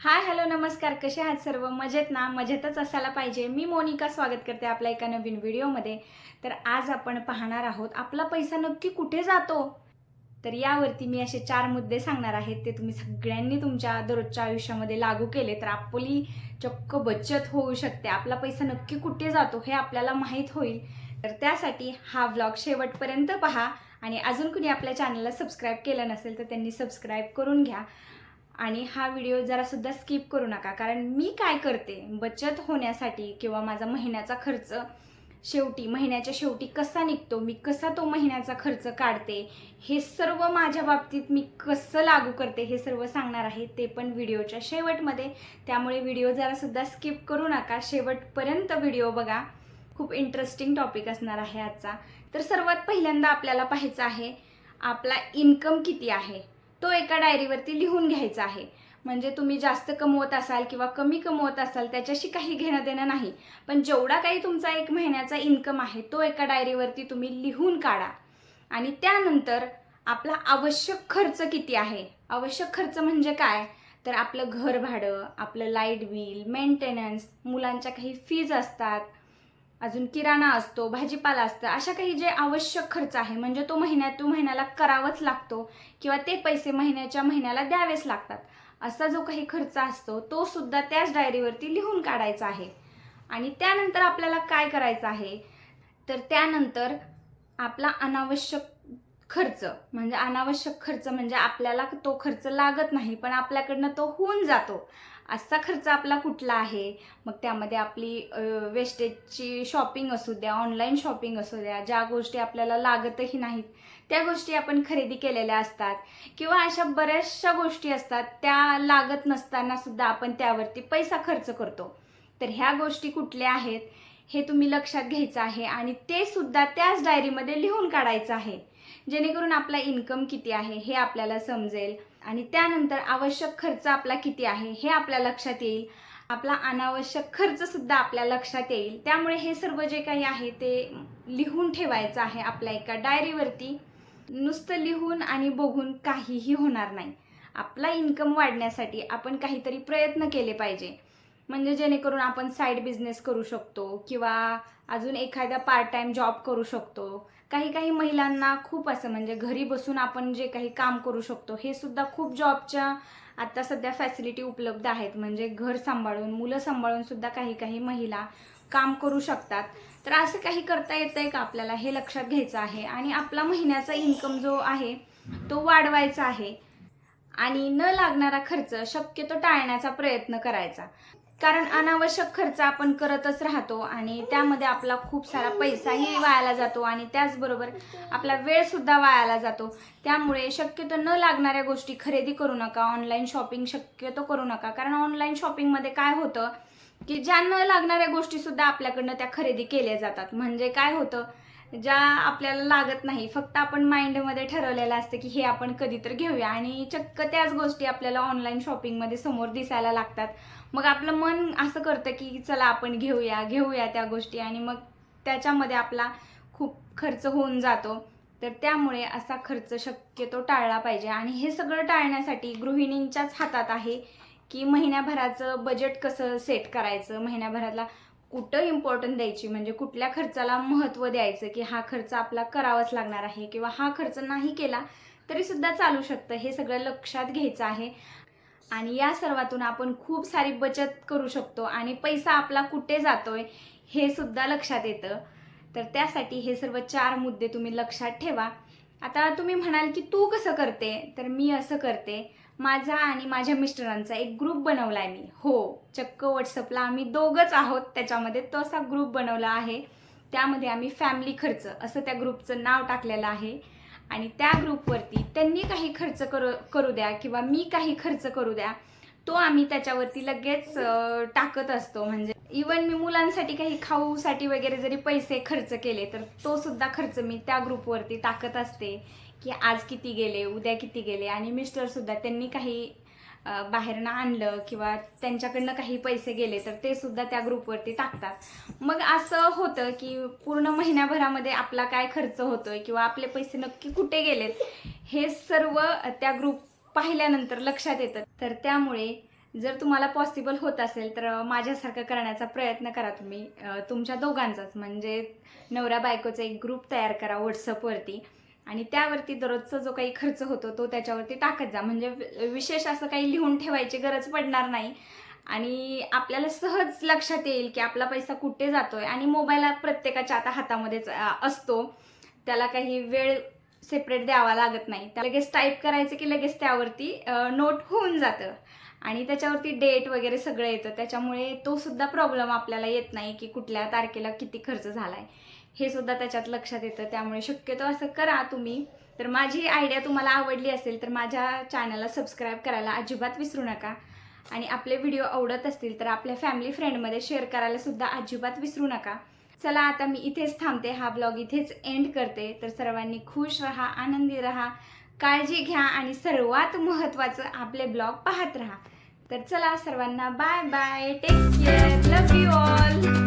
Hi hello नमस्कार. कसे आहात सर्व? मजेत ना? मजेतच असायला पाहिजे. मी मोनिका स्वागत करते आपल्या एका नवीन व्हिडिओमध्ये. तर आज आपण पाहणार आहोत आपला पैसा नक्की कुठे जातो? तर यावरती मी असे चार मुद्दे सांगणार आहेत. ते तुम्ही सगळ्यांनी तुमच्या दररोजच्या आयुष्यामध्ये लागू केले तर आपली चक्क बचत होऊ शकते. आपला पैसा नक्की कुठे जातो हे आपल्याला माहीत होईल. तर त्यासाठी हा व्लॉग शेवटपर्यंत पहा. आणि अजून कुणी आपल्या चॅनलला सबस्क्राईब केलं नसेल तर त्यांनी सबस्क्राईब करून घ्या. आणि हा व्हिडिओ जरासुद्धा स्किप करू नका. कारण मी काय करते? बचत होण्यासाठी किंवा माझा महिन्याचा खर्च शेवटी महिन्याच्या शेवटी कसा निघतो? मी कसा तो महिन्याचा खर्च काढते? हे सर्व माझ्या बाबतीत मी कसं लागू करते? हे सर्व सांगणार आहे ते पण व्हिडिओच्या शेवटमध्ये. त्यामुळे व्हिडिओ जरासुद्धा स्किप करू नका. शेवटपर्यंत व्हिडिओ बघा. खूप इंटरेस्टिंग टॉपिक असणार आहे आजचा. तर सर्वात पहिल्यांदा आपल्याला पाहायचं आहे आपला इन्कम किती आहे? तो एका डायरीवरती लिहून घ्यायचा आहे. म्हणजे तुम्ही जास्त कमवत असाल किंवा कमी कमवत असाल त्याच्याशी काही घेणं देणं नाही. पण जेवढा काही तुमचा एक महिन्याचा इन्कम आहे तो एका डायरीवरती तुम्ही लिहून काढा. आणि त्यानंतर आपला आवश्यक खर्च किती आहे? आवश्यक खर्च म्हणजे काय? तर आपलं घर भाडं आपलं लाइट बिल मेंटेनन्स मुलांच्या काही फीज असतात. अजून किराणा असतो भाजीपाला असतं अशा काही जे आवश्यक खर्च आहे म्हणजे तो महिन्यात तो महिन्याला करावाच लागतो किंवा ते पैसे महिन्याच्या महिन्याला द्यावेच लागतात. असा जो काही खर्च असतो तो सुद्धा त्याच डायरीवरती लिहून काढायचा आहे. आणि त्यानंतर आपल्याला काय करायचं आहे? तर त्यानंतर आपला अनावश्यक खर्च म्हणजे अनावश्यक खर्च म्हणजे आपल्याला तो खर्च लागत नाही पण आपल्याकडनं तो होऊन जातो. असा खर्च आपला कुठला आहे? मग त्यामध्ये आपली वेस्टेजची शॉपिंग असू द्या ऑनलाईन शॉपिंग असू द्या ज्या गोष्टी आपल्याला लागतही नाहीत त्या गोष्टी आपण खरेदी केलेल्या असतात. किंवा अशा बऱ्याचशा गोष्टी असतात त्या लागत नसताना सुद्धा आपण त्यावरती पैसा खर्च करतो. तर ह्या गोष्टी कुठल्या आहेत? हे तुम्ही लक्षात घ्यायचं आहे आणि ते सुद्धा त्याच डायरीमध्ये लिहून काढायचं आहे. जेणेकरून आपला इन्कम किती आहे हे आपल्याला समजेल आणि त्यानंतर आवश्यक खर्च आपला किती आहे हे आपल्या लक्षात येईल. आपला अनावश्यक खर्च सुद्धा आपल्या लक्षात येईल. त्यामुळे हे सर्व जे काही आहे ते लिहून ठेवायचं आहे आपल्या एका डायरीवरती नुसतं लिहून आणि बघून काहीही होणार नाही. आपला इन्कम वाढण्यासाठी आपण काहीतरी प्रयत्न केले पाहिजे. म्हणजे जेणेकरून आपण साईड बिझनेस करू शकतो किंवा अजून एखादा पार्ट टाइम जॉब करू शकतो. काही काही महिलांना खूप असं म्हणजे घरी बसून आपण जे काही काम करू शकतो हे सुद्धा खूप जॉबच्या आता सध्या फॅसिलिटी उपलब्ध आहेत. म्हणजे घर सांभाळून मुलं सांभाळून सुद्धा काही काही महिला काम करू शकतात. तर असं काही करता येतंय का आपल्याला? हे लक्षात घ्यायचं आहे. आणि आपला महिन्याचा इन्कम जो आहे तो वाढवायचा आहे. आणि न लागणारा खर्च शक्यतो टाळण्याचा प्रयत्न करायचा. कारण अनावश्यक खर्च आपण करतच राहतो आणि त्यामध्ये आपला खूप सारा पैसाही वायाला जातो आणि त्याचबरोबर आपला वेळ सुद्धा वायाला जातो. त्यामुळे शक्यतो न लागणाऱ्या गोष्टी खरेदी करू नका ऑनलाईन शॉपिंग शक्यतो करू नका. कारण ऑनलाईन शॉपिंगमध्ये काय होतं की ज्या न लागणाऱ्या गोष्टी सुद्धा आपल्याकडनं त्या खरेदी केल्या जातात. म्हणजे काय होतं? ज्या आपल्याला लागत नाही फक्त आपण माइंडमध्ये ठरवलेलं असतं की हे आपण कधी तर घेऊया. आणि चक्क त्याच गोष्टी आपल्याला ऑनलाईन शॉपिंगमध्ये समोर दिसायला लागतात. मग आपलं मन असं करतं की चला आपण घेऊया घेऊया त्या गोष्टी. आणि मग त्याच्यामध्ये आपला खूप खर्च होऊन जातो. तर त्यामुळे असा खर्च शक्यतो टाळला पाहिजे. आणि हे सगळं टाळण्यासाठी गृहिणींच्याच हातात आहे की महिन्याभराचं बजेट कसं सेट करायचं? महिन्याभराला कुठं इम्पॉर्टंट द्यायची? म्हणजे कुठल्या खर्चाला महत्त्व द्यायचं? की हा खर्च आपला करावाच लागणार आहे किंवा हा खर्च नाही केला तरीसुद्धा चालू शकतं. हे सगळं लक्षात घ्यायचं आहे. आणि या सर्वातून आपण खूप सारी बचत करू शकतो आणि पैसा आपला कुठे जातोय हे सुद्धा लक्षात येतं. तर त्यासाठी हे सर्व चार मुद्दे तुम्ही लक्षात ठेवा. आता तुम्ही म्हणाल की तू कसं करते? तर मी असं करते. माझा आणि माझ्या मिस्टरांचा एक ग्रुप बनवला आहे मी. हो चक्क व्हॉट्सअपला आम्ही दोघंच आहोत त्याच्यामध्ये. तो असा ग्रुप बनवला आहे. त्यामध्ये आम्ही फॅमिली खर्च असं त्या ग्रुपचं नाव टाकलेलं आहे. आणि त्या ग्रुपवरती त्यांनी काही खर्च करू करू द्या किंवा मी काही खर्च करू द्या तो आम्ही त्याच्यावरती लगेच टाकत असतो. म्हणजे इवन मी मुलांसाठी काही खाऊसाठी वगैरे जरी पैसे खर्च केले तर तो सुद्धा खर्च मी त्या ग्रुपवरती टाकत असते. की आज किती गेले उद्या किती गेले आणि मिस्टरसुद्धा त्यांनी काही बाहेरनं आणलं किंवा त्यांच्याकडनं काही पैसे गेले तर ते सुद्धा त्या ग्रुपवरती टाकतात. मग असं होतं की पूर्ण महिन्याभरामध्ये आपला काय खर्च होतोय किंवा आपले पैसे नक्की कुठे गेलेत हे सर्व त्या ग्रुप पाहिल्यानंतर लक्षात येतं. तर त्यामुळे जर तुम्हाला पॉसिबल होत असेल तर माझ्यासारखं करण्याचा प्रयत्न करा तुम्ही. तुमच्या दोघांचाच. म्हणजे नवरा बायकोचा एक ग्रुप तयार करा व्हॉट्सअपवरती आणि त्यावरती दररोजचा जो काही खर्च होतो तो त्याच्यावरती टाकत जा. म्हणजे विशेष असं काही लिहून ठेवायची गरज पडणार नाही. आणि आपल्याला सहज लक्षात येईल की आपला पैसा कुठे जातोय आणि मोबाईल प्रत्येकाच्या आता हातामध्येच असतो. त्याला काही वेळ सेपरेट द्यावा लागत नाही. त्या लगेच टाईप करायचं की लगेच त्यावरती नोट होऊन जातं. आणि त्याच्यावरती डेट वगैरे सगळं येतं. त्याच्यामुळे तो सुद्धा प्रॉब्लेम आपल्याला येत नाही की कुठल्या तारखेला किती खर्च झालाय. हे सुद्धा त्याच्यात लक्षात येतं. त्यामुळे शक्यतो असं करा तुम्ही. तर माझी आयडिया तुम्हाला आवडली असेल तर माझ्या चॅनलला सबस्क्राईब करायला अजिबात विसरू नका. आणि आपले व्हिडिओ आवडत असतील तर आपल्या फॅमिली फ्रेंडमध्ये शेअर करायला सुद्धा अजिबात विसरू नका. चला आता मी इथेच थांबते. हा ब्लॉग इथेच एंड करते. तर सर्वांनी खुश रहा आनंदी रहा. काळजी घ्या आणि सर्वात महत्त्वाचं आपले ब्लॉग पाहत राहा. तर चला सर्वांना bye bye take care love you all